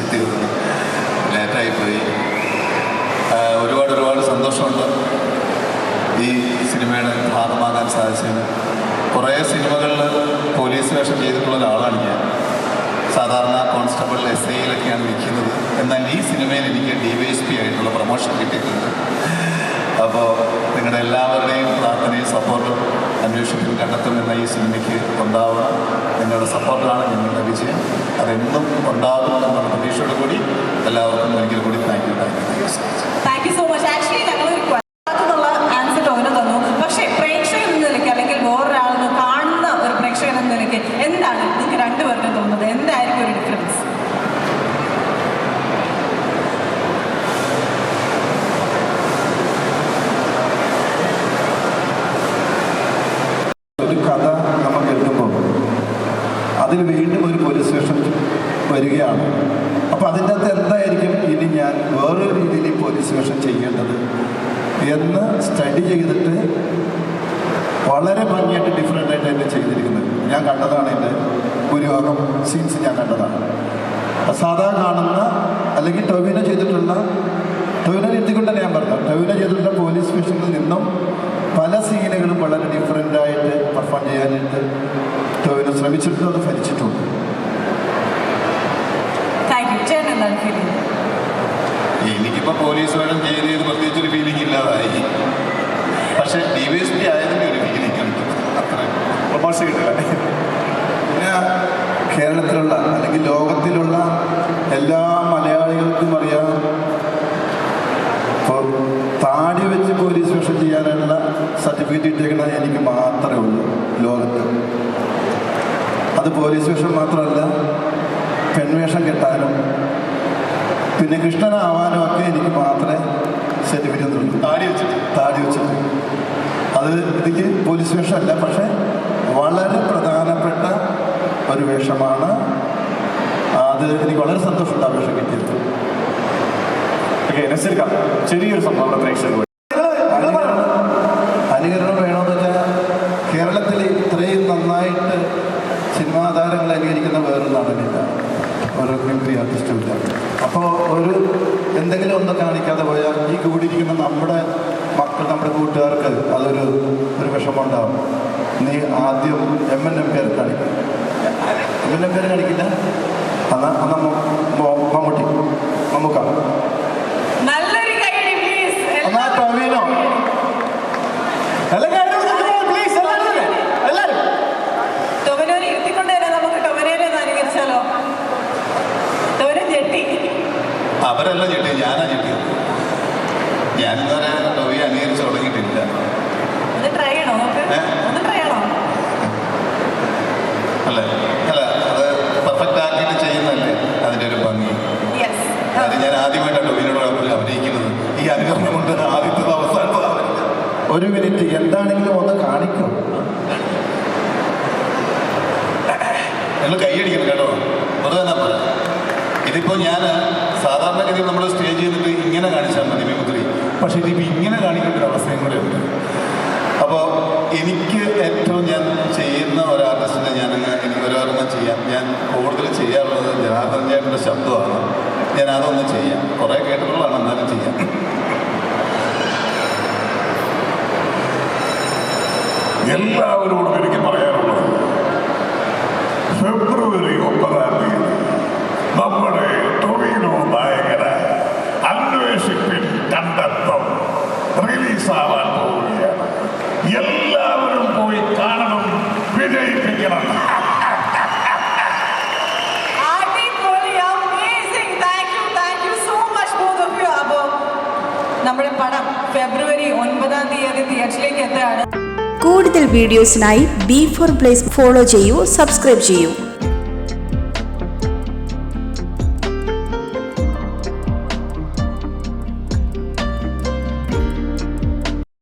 എത്തിയിരുന്നു ലേറ്റായിപ്പോയി ഒരുപാട് ഒരുപാട് സന്തോഷമുണ്ട് ഈ സിനിമയുടെ ഭാഗമാകാൻ സാധിച്ചതിന്. കുറേ സിനിമകളിൽ പോലീസ് വേഷം ചെയ്തിട്ടുള്ള ഒരാളാണ് ഞാൻ. സാധാരണ കോൺസ്റ്റബിൾ എസ് ഐയിലൊക്കെയാണ് നിൽക്കുന്നത്. എന്നാൽ ഈ സിനിമയിൽ എനിക്ക് ഡി വൈ എസ് പി ആയിട്ടുള്ള പ്രൊമോഷൻ കിട്ടിയിട്ടുണ്ട്. അപ്പോൾ നിങ്ങളുടെ എല്ലാവരുടെയും പ്രാർത്ഥനയും സപ്പോർട്ടും അന്വേഷണത്തിൽ കണ്ടെത്തുമെന്ന ഈ സിനിമയ്ക്ക് ഉണ്ടാവണം നിങ്ങളുടെ സപ്പോർട്ടാണ് ഞങ്ങളുടെ വിജയം. അതെന്നും ഉണ്ടാകും എന്നുള്ള പ്രതീക്ഷയോട് കൂടി എല്ലാവർക്കും ഒരിക്കൽ കൂടി thank you thank you thank you so much thank you so much actually ഞങ്ങൾ ഒരു എന്നുള്ള ആൻസർ ടോവിന് തന്നു പക്ഷേ പ്രേക്ഷകൻ എന്ന നിലയ്ക്ക് അല്ലെങ്കിൽ വേറൊരാളിന് കാണുന്ന ഒരു പ്രേക്ഷകൻ എന്ന നിലയ്ക്ക് എന്താണ് നിങ്ങൾക്ക് രണ്ടുപേർക്കും തോന്നുന്നത് എന്തായിരിക്കും ഒരു ഡിഫറൻസ് ഒരു കഥ നമ്മൾ കേൾക്കുമ്പോൾ അതിൽ വീണ്ടും ഒരു പോലീസ് സ്റ്റേഷൻ വരികയാണ് അപ്പോൾ അതിന്റെ അകത്ത് എന്തായിരിക്കും ഇനി ഞാൻ വേറൊരു സ്റ്റേഷൻ ചെയ്യേണ്ടത്. എന്ന് സ്റ്റഡി ചെയ്തിട്ട് വളരെ ഭംഗിയായിട്ട് ഡിഫറെന്റ് ആയിട്ട് എന്നെ ചെയ്തിരിക്കുന്നത്. ഞാൻ കണ്ടതാണ് എന്റെ ഭൂരിഭാഗം സീൻസ് ഞാൻ കണ്ടതാണ്. സാധാരണ കാണുന്ന അല്ലെങ്കിൽ ടൊവിന ചെയ്തിട്ടുള്ള ടൊവിനോ എത്തിക്കൊണ്ടാണ് ഞാൻ പറഞ്ഞത് ടൊവിന ചെയ്തിട്ടുള്ള പോലീസ് സ്റ്റേഷനിൽ നിന്നും പല സീനുകളും വളരെ ഡിഫറെന്റ് ആയിട്ട് പെർഫോം ചെയ്യാനായിട്ട് ടൊവിന ശ്രമിച്ചിട്ടുണ്ട് അത് ഫലിച്ചിട്ടുണ്ട് എനിക്കിപ്പോൾ പോലീസ് വേഷം ചെയ്ത് പ്രത്യേകിച്ച് ഒരു ഫീലിംഗ് ഇല്ലാതായി. പക്ഷേ ഡി വൈ എസ് പി ആയതിന്റെ ഒരു ഫീലിംഗ് ഉണ്ട്. അത്ര. കേരളത്തിലുള്ള അല്ലെങ്കിൽ ലോകത്തിലുള്ള എല്ലാ മലയാളികൾക്കും അറിയാം. ഇപ്പോൾ താടി വെച്ച് പോലീസ് വേഷം ചെയ്യാനുള്ള സർട്ടിഫിക്കറ്റ് കിട്ടിയേക്കുന്നത് എനിക്ക് മാത്രമേ ഉള്ളൂ ലോകത്ത്. അത് പോലീസ് വേഷം മാത്രമല്ല പെൺവേഷം കെട്ടാനും പിന്നെ കൃഷ്ണനാവാനും ഒക്കെ എനിക്ക് മാത്രമേ സർട്ടിഫിക്കറ്റ് ഉള്ളൂ. താടി വെച്ചിട്ട്. താടി വെച്ചിട്ട്. അത് എനിക്ക് പോലീസ് വേഷമല്ല പക്ഷേ വളരെ പ്രധാനപ്പെട്ട ഒരു വേഷമാണ്. അത് എനിക്ക് വളരെ സന്തോഷമുണ്ട് ആ വേഷം കിട്ടിയത്. ഓക്കെ ചെറിയൊരു സംഭവം പ്രേക്ഷകർ ഒരു എന്തെങ്കിലും ഒന്ന് കാണിക്കാതെ പോയാൽ ഈ കൂടിയിരിക്കുന്ന നമ്മുടെ മക്കൾ നമ്മുടെ കൂട്ടുകാർക്ക് അതൊരു ഒരു വിഷമമുണ്ടാകും നീ ആദ്യം എം എൻ എം പേർ കാണിക്കും എം എൻ എം പേർ കാണിക്കില്ല എന്നാ എന്നാ മമ്മ- മമ്മ- മമ്മൂട്ടി മമ്മൂക്ക നല്ലൊരു കൈയടി പ്ലീസ് എന്നാ ടൊവിനോ ടൊവിനോനെ ഇരുത്തിക്കൊണ്ട് തന്നെ നമുക്ക് ടൊവിനോനെ ഒന്ന് അനുകരിച്ചാലോ ടൊവിനോ ഞെട്ടി അവരല്ല ചിട്ടി ഞാനാ ഞെട്ടിയത് ഞാനിതുവരെ ടോവി അംഗീകരിച്ച് തുടങ്ങിയിട്ടില്ല. അല്ലേ? അല്ല അത് പെർഫെക്റ്റ് ആക്കിയിട്ട് ചെയ്യുന്നല്ലേ അതിന്റെ ഒരു ഭംഗി. യെസ് അത് ഞാൻ ആദ്യമായിട്ടാണ് ടോവിനോട് അഭിനയിക്കുന്നത്. ഈ അനുകരണം കൊണ്ട് ആദ്യത്തെ അവസാനത്തെ ഒരു മിനിറ്റ് എന്താണെങ്കിലും ഒന്ന് കാണിക്കും. നിങ്ങൾ കൈയടിക്കണം കേട്ടോ. വെറുതെ തന്നെ പറയാം. ഇതിപ്പോൾ ഞാൻ സാധാരണഗതിയിൽ നമ്മൾ സ്റ്റേജ് ചെയ്തിട്ട് ഇങ്ങനെ കാണിച്ചാൽ മതി മിമിക്രി പക്ഷേ ഇതിപ്പോൾ ഇങ്ങനെ കാണിക്കേണ്ട ഒരു അവസ്ഥയും കൂടെ ഉണ്ട്. അപ്പോൾ എനിക്ക് ഏറ്റവും ഞാൻ ചെയ്യുന്ന ഒരു ഞാൻ എനിക്ക് ഓരോരെണ്ണം ചെയ്യാം. ഞാൻ കൂടുതൽ ചെയ്യാറുള്ളത് ജനാർദ്ദൻ ശബ്ദമാണ്. ഞാൻ അതൊന്ന് ചെയ്യാം. കുറേ കേട്ടിട്ടുള്ളതാണ് എന്നാലും ചെയ്യാം. എല്ലാവരോടും എനിക്ക് പറയാനുള്ളത് ഫെബ്രുവരി ഒമ്പതാം തീയതി നമ്മുടെ നമ്മുടെ പടം ഫെബ്രുവരി ഒൻപതാം തീയതി തിയേറ്ററിലേക്ക് എത്തുകയാണ്. കൂടുതൽ വീഡിയോസിനായി ബി ഫോർ പ്ലേസ് ഫോളോ ചെയ്യൂ സബ്സ്ക്രൈബ് ചെയ്യൂ.